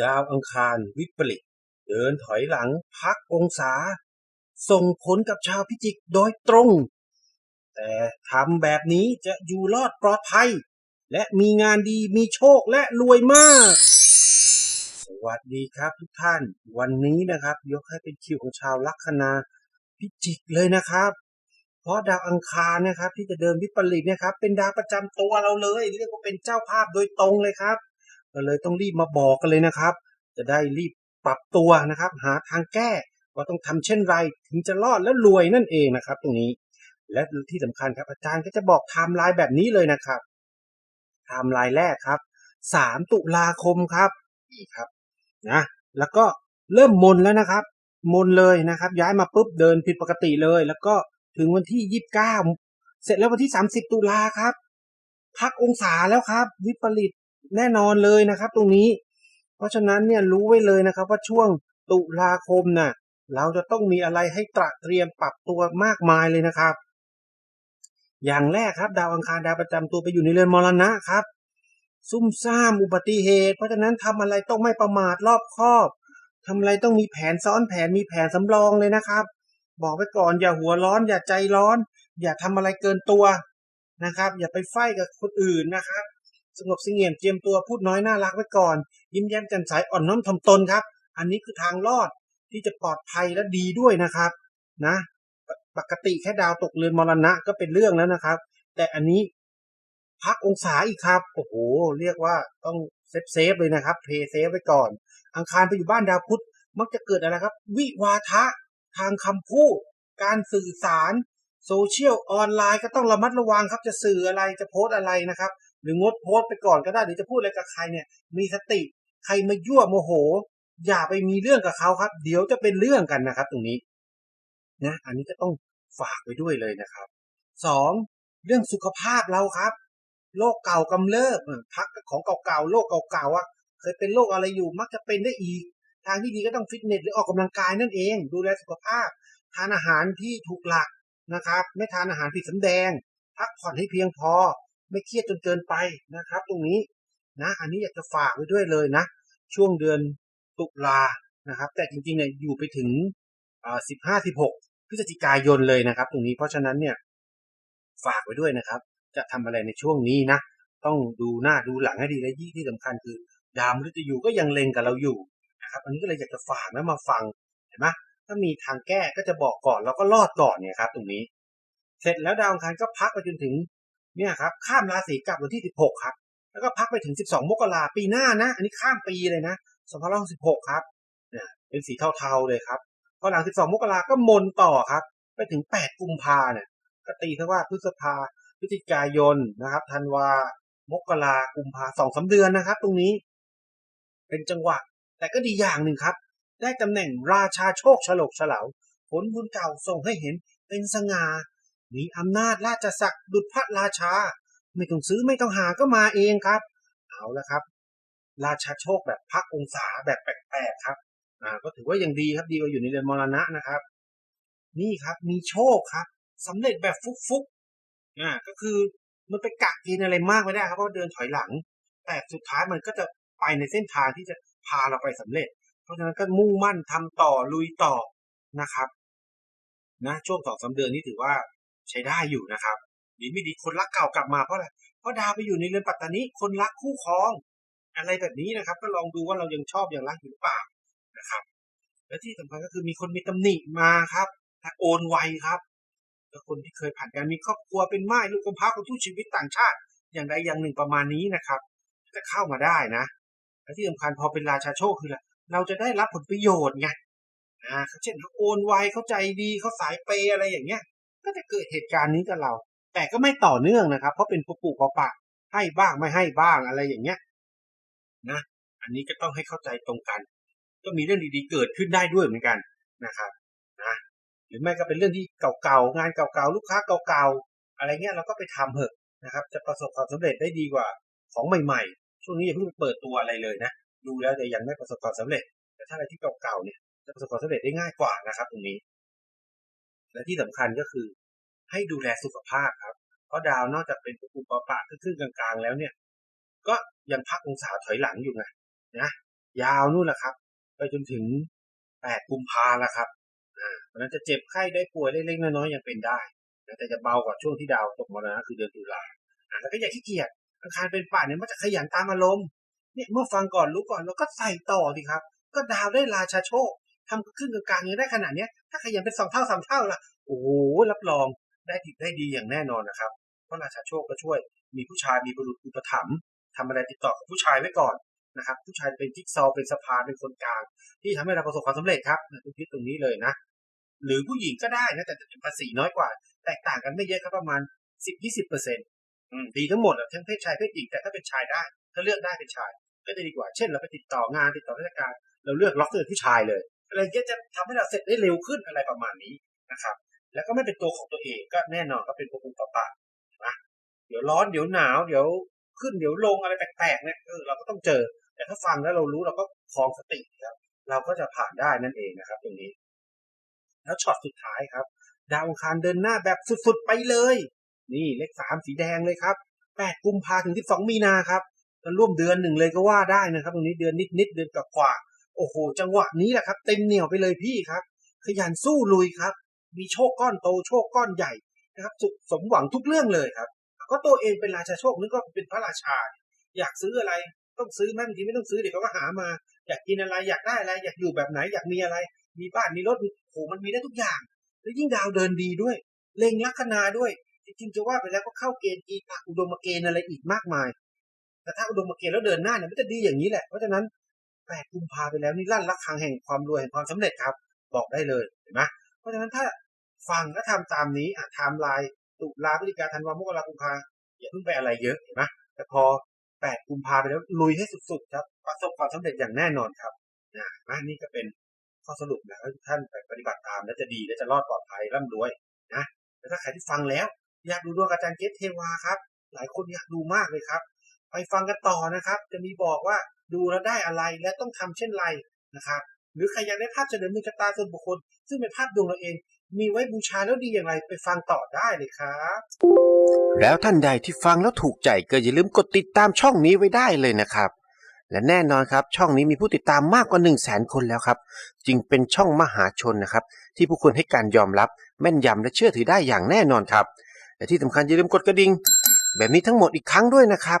ดาวอังคารวิปริตเดินถอยหลังพักองศา ส่งผลกับชาวพิจิกโดยตรง แต่ทำแบบนี้จะอยู่รอดปลอดภัย และมีงานดีมีโชคและรวยมาก สวัสดีครับทุกท่าน วันนี้นะครับ ยกให้เป็นคิวของชาวลัคนาพิจิกเลยนะครับ เพราะดาวอังคารนะครับ ที่จะเดินวิปริตเนะครับ เป็นดาวประจำตัวเราเลย เรียกว่าเป็นเจ้าภาพโดยตรงเลยครับ ก็เลยต้องรีบมาบอกกันเลยนะครับ จะได้รีบปรับตัวนะครับ หาทางแก้ว่าต้องทำเช่นไรถึงจะรอดและรวยนั่นเองนะครับ ตรงนี้ และที่สำคัญครับอาจารย์ก็จะบอกไทม์ไลน์แบบนี้เลยนะครับไทม์ไลน์แรกครับ 3 ตุลาคมครับนี่ครับนะแล้วก็เริ่มมนแล้วนะครับ มนเลยนะครับ ย้ายมาปุ๊บเดินผิดปกติเลย แล้วก็ถึงวันที่ 29 เสร็จแล้ววันที่ 30 ตุลาครับ พักองศาแล้วครับ วิปริต แน่นอนเลยนะครับ ตรงนี้ เพราะฉะนั้นเนี่ยรู้ไว้เลยนะครับ ว่าช่วงตุลาคมน่ะเราจะต้องมีอะไรให้ตระเตรียมปรับตัวมากมายเลยนะครับ อย่างแรกครับดาวอังคารดาวประจำตัวไปอยู่ในเรือนมรณะครับ ซุ่มซ่ามอุบัติเหตุ เพราะฉะนั้นทำอะไรต้องไม่ประมาทรอบคอบทำอะไรต้องมีแผนซ้อนแผนมีแผนสำรองเลยนะครับ บอกไว้ก่อนอย่าหัวร้อน อย่าใจร้อน อย่าทำอะไรเกินตัวนะครับ อย่าไปไฟกับคนอื่นนะครับ สงบเสงี่ยมเจียมตัวพูดน้อยน่ารักไว้ก่อน ยิ้มแย้มแจ่มใสอ่อนน้อมถ่อมตนครับ อันนี้คือทางรอดที่จะปลอดภัยและดีด้วยนะครับ นะ ปกติแค่ดาวตกเรือนมรณะก็เป็นเรื่องแล้วนะครับ แต่อันนี้พักองศาอีกครับโอ้โหเรียกว่าต้องเซฟเซฟเลยนะครับเพย์เซฟไว้ก่อน อังคารไปอยู่บ้านดาวพุธมักจะเกิดอะไรครับ วิวาทะทางคำพูด การสื่อสารโซเชียลออนไลน์ก็ต้องระมัดระวังครับจะสื่ออะไรจะโพสต์อะไรนะครับ หรืองดโพสต์ไปก่อนก็ได้หรือจะพูดอะไรกับใครเนี่ย มีสติ ใครมายั่วโมโห อย่าไปมีเรื่องกับเขาครับ เดี๋ยวจะเป็นเรื่องกันนะครับ ตรงนี้นะอันนี้ก็ต้องฝากไว้ด้วยเลยนะครับสองเรื่องสุขภาพเราครับโรคเก่ากำเริบพักของเก่าๆโรคเก่าๆอะเคยเป็นโรคอะไรอยู่มักจะเป็นได้อีก ทางที่ดีก็ต้องฟิตเนสหรือออกกำลังกายนั่นเอง ดูแลสุขภาพ ทานอาหารที่ถูกหลักนะครับ ไม่ทานอาหารผิดสำแดง พักผ่อนให้เพียงพอ ไม่เครียดจนเกินไปนะครับ ตรงนี้นะอันนี้อยากจะฝากไว้ด้วยเลยนะ ช่วงเดือนตุลานะครับ แต่จริงๆเนี่ยอยู่ไปถึงสิบห้าสิบหกพฤศจิกายนเลยนะครับ ตรงนี้เพราะฉะนั้นเนี่ยฝากไว้ด้วยนะครับ จะทำอะไรในช่วงนี้นะ ต้องดูหน้าดูหลังให้ดีและยี่ที่สำคัญคือ ดาวมฤตยูก็ยังเล็งกับเราอยู่นะครับ อันนี้ก็เลยอยากจะฝากนะมาฟังเห็นไหมถ้ามีทางแก้ก็จะบอกก่อนแล้วก็รอดก่อนเนี่ยครับ ตรงนี้ เสร็จแล้วดาวอังคารก็พักไปจนถึง เนี่ยครับข้ามราศีกลับวันที่ 16 ครับ แล้วก็พักไปถึง 12 มกราปีหน้านะ อันนี้ข้ามปีเลยนะ2566ครับเนี่ยเป็นสีเทาๆเลยครับพอหลัง 12 มกราก็มนต่อครับ ไปถึง 8 กุมภาเนี่ยก็ตีซะว่าพฤษภาพฤศจิกายนนะครับธันวามกรากุมภาสองสาเดือนนะครับ ตรงนี้เป็นจังหวะ แต่ก็ดีอย่างหนึ่งครับ ได้ตำแหน่งราชาโชคฉลกเฉลาผลบุญเก่าส่งให้เห็นเป็นสง่า มีอำนาจราชศักดิ์ดุจพระราชา ไม่ต้องซื้อไม่ต้องหาก็มาเองครับ เอาละครับ ราชาโชคแบบพักองศาแบบแปลกๆครับอ่าก็ถือว่ายังดีครับดีกว่าอยู่ในเรือนมรณะนะครับ นี่ครับมีโชคครับสำเร็จแบบฟุกๆอ่าก็คือมันไปกักกินอะไรมากไม่ได้ครับเพราะเดินถอยหลัง แต่สุดท้ายมันก็จะไปในเส้นทางที่จะพาเราไปสำเร็จ เพราะฉะนั้นก็มุ่งมั่นทำต่อลุยต่อนะครับนะช่วงสองสาเดือนนี้ถือว่า ใช้ได้อยู่นะครับดีไม่ดีคนรักเก่ากลับมาเพราะอะไรเพราะดาวไปอยู่ในเรือนปัตตานีคนรักคู่ครอง อะไรแบบนี้นะครับ ก็ลองดูว่าเรายังชอบยังรักอยู่หรือเปล่านะครับ และที่สำคัญก็คือมีคนมีตำหนิมาครับโอนไวครับแล้วคนที่เคยผ่านการมีครอบครัวเป็นไม้ลูกกำพร้าคนทุกชีวิตต่างชาติ อย่างใดอย่างหนึ่งประมาณนี้นะครับจะเข้ามาได้นะ และที่สำคัญพอเป็นราชาโชคคืออะไรเราจะได้รับผลประโยชน์ไงอ่าเช่นเขาโอนไวเขาใจดีเขาสายเปย์อะไรอย่างเงี้ย ก็จะเกิดเหตุการณ์นี้กับเรา แต่ก็ไม่ต่อเนื่องนะครับ เพราะเป็นปุปุปะปะให้บ้างไม่ให้บ้างอะไรอย่างเงี้ยนะอันนี้ก็ต้องให้เข้าใจตรงกัน ก็มีเรื่องดีๆเกิดขึ้นได้ด้วยเหมือนกันนะครับนะหรือไม่ก็เป็นเรื่องที่เก่าๆงานเก่าๆลูกค้าเก่าๆอะไรเงี้ยเราก็ไปทำเถอะนะครับ จะประสบความสำเร็จได้ดีกว่าของใหม่ๆ ช่วงนี้อย่าเพิ่งเปิดตัวอะไรเลยนะดูแล้วจะยังไม่ประสบความสำเร็จ แต่ถ้าอะไรที่เก่าๆเนี่ยจะประสบความสำเร็จได้ง่ายกว่านะครับ ตรงนี้ และที่สำคัญก็คือ ให้ดูแลสุขภาพครับ เพราะดาวนอกจากเป็นปุบปะปะขึ้นกลางๆ แล้วเนี่ย ก็ยังพักองศาถอยหลังอยู่ไงนะยาวนู่นแหละครับ ไปจนถึงแปดกุมภาแล้วครับอ่าเพราะนั้นจะเจ็บไข้ได้ป่วยเล็กๆน้อยๆยังเป็นได้แต่จะเบากว่าช่วงที่ดาวตกมรณะคือเดือนตุลาอ่าแล้วก็อย่าขี้เกียจอังคารเป็นป่าเนี่ยมันจะขยันตามอารมณ์เนี่ยเมื่อฟังก่อนรู้ก่อนเราก็ใส่ต่อสิครับ ก็ดาวได้ราชาโชค ทำขึ้นกลางๆย่างนี้ได้ขนาดนี้ถ้าขยันเป็นสองเท่าสามเท่าล่ะโอ้โหรับรองได้ดีได้ดีอย่างแน่นอนนะครับเพราะราชาโชคก็ช่วย มีผู้ชายมีบุรุษอุปถัมภ์ทำอะไรติดต่อกับผู้ชายไว้ก่อนนะครับ ผู้ชายเป็นจิ๊กซอว์เป็นสะพานเป็นคนกลาง ที่ทำให้เราประสบความสำเร็จครับนะทุกทิศตรงนี้เลยนะ หรือผู้หญิงก็ได้นะแต่จะภาษีน้อยกว่า แตกต่างกันไม่เยอะครับประมาณสิบยี่สิบเปอร์เซ็นต์ดีทั้งหมดทั้งเพศชายเพศหญิงแต่ถ้าเป็นชายได้ ถ้าเลือกได้เป็นชาย ก็จะดีกว่าเช่นเราไปติดต่องานติดต่อราชการ เราเลือกล็อกเลือกผู้ชายเลย อะไรเงี้ยจะทำให้เราเสร็จได้เร็วขึ้นอะไรประมาณนี้นะครับ แล้วก็ไม่เป็นตัวของตัวเองก็แน่นอนก็เป็นปปุปะปะนะเดี๋ยวร้อนเดี๋ยวหนาว เดี๋ยวขึ้นเดี๋ยวลงอะไรแปลกๆเนี่ยเออเราก็ต้องเจอ แต่ถ้าฟังแล้วเรารู้เราก็คลองสติครับ เราก็จะผ่านได้นั่นเองนะครับ ตรงนี้ แล้วช็อตสุดท้ายครับ ดาวอังคารเดินหน้าแบบสุดๆไปเลย นี่เลขสามสีแดงเลยครับแปดกุมภาถึงที่สองมีนาครับก็ร่วมเดือนหนึ่งเลยก็ว่าได้นะครับ ตรงนี้เดือนนิดๆเดือนกว่าๆ โอ้โห จังหวะนี้แหละครับ เต็มเหนียวไปเลยพี่ครับ ขยันสู้ลุยครับ มีโชคก้อนโตโชคก้อนใหญ่นะครับสุขสมหวังทุกเรื่องเลยครับก็ตัวเองเป็นราชาโชคนึกว่าเป็นพระราชา อยากซื้ออะไรต้องซื้อแม่บางทีไม่ต้องซื้อเดี๋ยวเขาก็หามา อยากกินอะไรอยากได้อะไร อยากอยู่แบบไหนอยากมีอะไร มีบ้านมีรถโอ้โหมันมีได้ทุกอย่าง แล้วยิ่งดาวเดินดีด้วย เล็งลัคนาด้วย จริงๆจะว่าไปแล้วก็เข้าเกณฑ์อีกอุดมเกณฑ์อะไรอีกมากมาย แต่ถ้าอุดมเกณฑ์แล้วเดินหน้าเนี่ยมันจะดีอย่างนี้แหละเพราะฉะนั้น แปดกุมภาไปแล้วนี่ลั่นระฆังแห่งความรวยแห่งความสำเร็จครับ บอกได้เลยเห็นไหมเพราะฉะนั้นถ้าฟังและทำตามนี้อะไทม์ไลน์ตุลาพฤศจิกาธันวามกรากุมภาอย่าเพิ่งไปอะไรเยอะเห็นไหมแต่พอแปดกุมภาไปแล้วลุยให้สุดๆครับประสบความสำเร็จอย่างแน่นอนครับนะนี่ก็เป็นข้อสรุปนะทุกท่านไปปฏิบัติตามและจะดีและจะรอดปลอดภัยร่ำรวยนะแล้วถ้าใครที่ฟังแล้ว อยากดูดวงอาจารย์เกตเทวาครับ หลายคนอยากดูมากเลยครับ ไปฟังกันต่อนะครับ จะมีบอกว่า ดูแล้วได้อะไรและต้องทำเช่นไรนะครับหรือใครอยากได้ภาพเฉลิมดวงชะตาส่วนบุคคล ซึ่งเป็นภาพดวงเราเอง มีไว้บูชาแล้วดีอย่างไรไปฟังต่อได้เลยครับ แล้วท่านใดที่ฟังแล้วถูกใจก็อย่าลืมกดติดตามช่องนี้ไว้ได้เลยนะครับ และแน่นอนครับ ช่องนี้มีผู้ติดตามมากกว่า 1 0 0 0 0แสนคนแล้วครับ จึงเป็นช่องมหาชนนะครับ ที่ผู้คนให้การยอมรับ แม่นยำและเชื่อถือได้อย่างแน่นอนครับ และที่สำคัญอย่าลืมกดกระดิ่งแบบนี้ทั้งหมดอีกครั้งด้วยนะครับ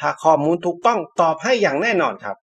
ถ้าข้อมูลถูกต้องตอบให้อย่างแน่นอนครับ